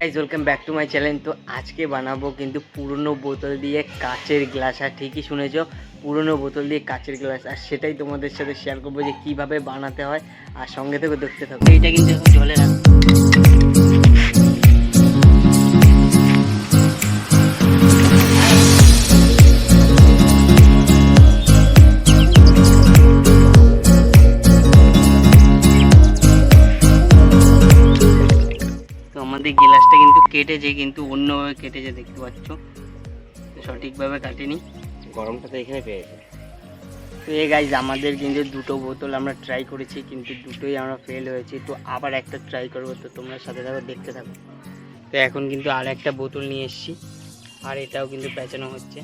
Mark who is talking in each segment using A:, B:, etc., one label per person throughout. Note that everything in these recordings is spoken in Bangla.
A: Guys welcome back to my channel তো আজকে বানাবো কিন্তু পুরনো বোতল দিয়ে কাচের গ্লাস। আর ঠিকই শুনেছ, পুরনো বোতল দিয়ে কাচের গ্লাস। আর সেটাই তোমাদের সাথে শেয়ার করব যে কীভাবে বানাতে হয়। আর সঙ্গে থেকে দেখতে থাকো। এইটা কিন্তু জলে রাখ আমাদের গ্লাসটা কিন্তু কেটেছে কিন্তু অন্যভাবে কেটেছে দেখতে পাচ্ছ। সঠিকভাবে কাটেনি।
B: গরমটা তো এখানে পেয়েছে
A: তো এই গাইজ আমাদের কিন্তু দুটো বোতল আমরা ট্রাই করেছি কিন্তু দুটোই আমরা ফেল হয়েছি। তো আবার একটা ট্রাই করব তো তোমরা সাথে সাথে দেখতে থাকো। তো এখন কিন্তু আর একটা বোতল নিয়ে এসেছি আর এটাও কিন্তু পেঁচানো হচ্ছে।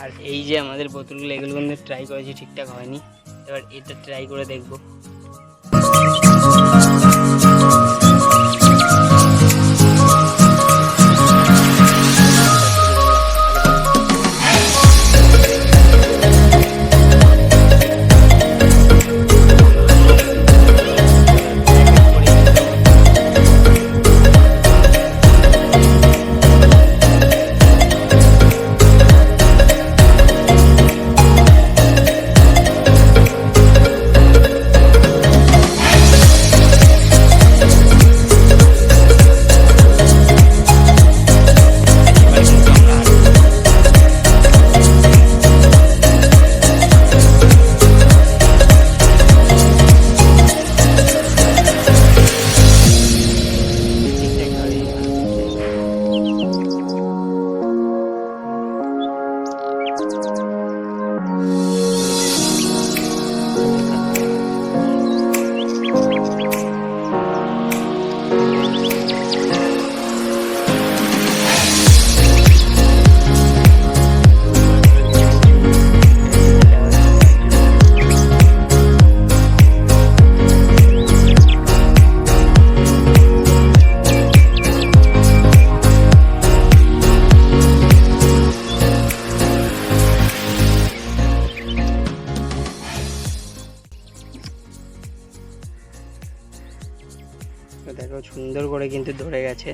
A: আর এই যে আমাদের বোতলগুলো এগুলো কিন্তু ট্রাই করেছি ঠিকঠাক হয়নি। এবার এটা ট্রাই করে দেখব। দেখো সুন্দর করে কিন্তু ধরে গেছে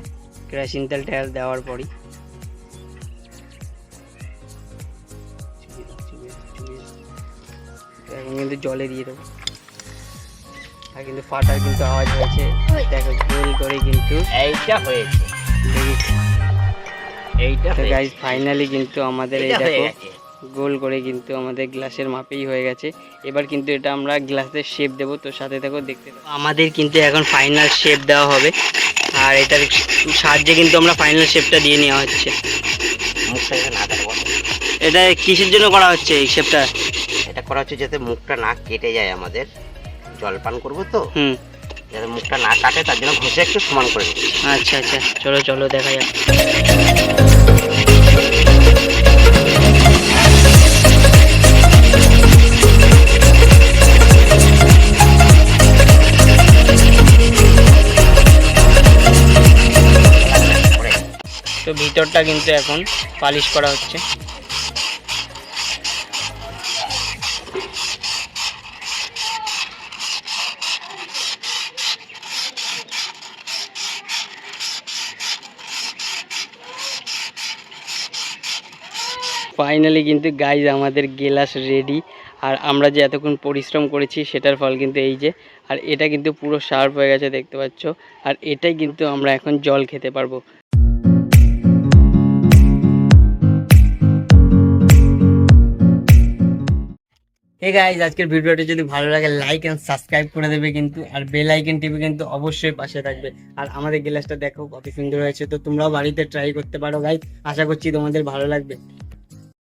A: কেরাসিন তেল টেল দেওয়ার পরই। এখন কিন্তু জলে দিয়ে দেবো। আর কিন্তু ফাটার কিন্তু আওয়াজ হয়েছে। দেখো গোল করে কিন্তু
B: এইটা হয়েছে। এইটা
A: গাইজ ফাইনালি কিন্তু আমাদের এই দেখো। গোল করে কিন্তু আমাদের গ্লাসের মাপেই হয়ে গেছে। এবার কিন্তু এটা আমরা গ্লাসের শেপ দেবো তো সাথে থেকেও দেখতে। আমাদের কিন্তু এখন ফাইনাল শেপ দেওয়া হবে। আর এটার সাহায্যে কিন্তু আমরা ফাইনাল শেপটা দিয়ে নেওয়া হচ্ছে। এটা কিসের জন্য করা হচ্ছে এই শেপটা
B: এটা করা হচ্ছে যাতে মুখটা না কেটে যায় আমাদের। জলপান করব তো।
A: হুম।
B: যাতে মুখটা না কাটে তার জন্য ঘষে একটু সমান করে
A: আচ্ছা আচ্ছা। চলো চলো দেখা যাক। তো ভিতরটা কিন্তু এখন পালিশ করা হচ্ছে। ফাইনালি কিন্তু গাইজ আমাদের গেলাস রেডি আর আমরা যে এতক্ষণ পরিশ্রম করেছি সেটার ফল কিন্তু এই যে, আর এটা কিন্তু পুরো শার্প হয়ে গেছে দেখতে পাচ্ছ। আর এটাই কিন্তু আমরা এখন জল খেতে পারব। হে গাইজ আজকের ভিডিওটি যদি ভালো লাগে লাইক এন্ড সাবস্ক্রাইব করে দেবে কিন্তু, আর বেল আইকন টিপে কিন্তু অবশ্যই পাশে থাকবে। আর আমাদের গ্লাসটা দেখো কত সুন্দর হয়েছে, তো তোমরাও বাড়িতে ট্রাই করতে পারো গাইজ আশা করছি তোমাদের ভালো লাগবে।